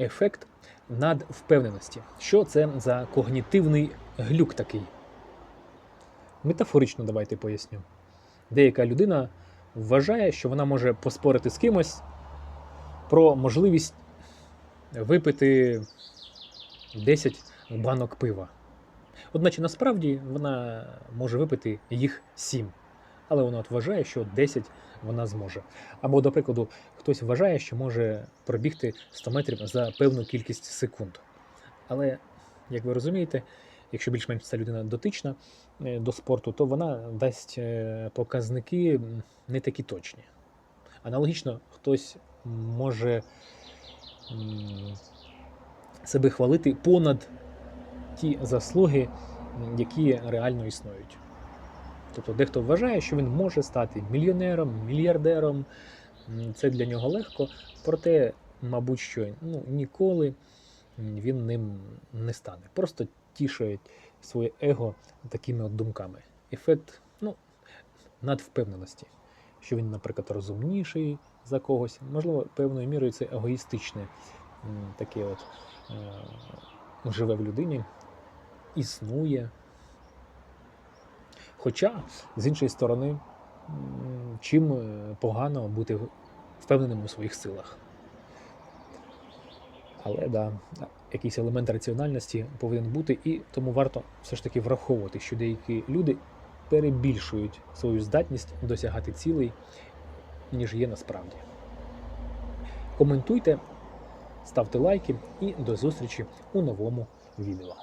ефект надвпевненості. Що це за когнітивний глюк такий? Метафорично давайте поясню. Деяка людина вважає, що вона може поспорити з кимось про можливість випити 10 банок пива. Одначе насправді вона може випити їх 7, але вона от вважає, що 10 вона зможе. Або, до прикладу, хтось вважає, що може пробігти 100 метрів за певну кількість секунд. Але, як ви розумієте, якщо більш-менш ця людина дотична е, до спорту, то вона дасть е, показники не такі точні. Аналогічно, хтось може себе хвалити понад ті заслуги, які реально існують. Тобто дехто вважає, що він може стати мільйонером, мільярдером. Це для нього легко, проте, мабуть, що ну, ніколи він ним не стане. Просто тішить своє его такими от думками. Ефект ну, надвпевненості, що він, наприклад, розумніший за когось. Можливо, певною мірою це егоїстичне таке от е, живе в людині, існує. Хоча, з іншої сторони, чим е, погано бути впевненим у своїх силах. Але да, якийсь елемент раціональності повинен бути, і тому варто все ж таки враховувати, що деякі люди перебільшують свою здатність досягати цілей, ніж є насправді. Коментуйте, ставте лайки і до зустрічі у новому відео.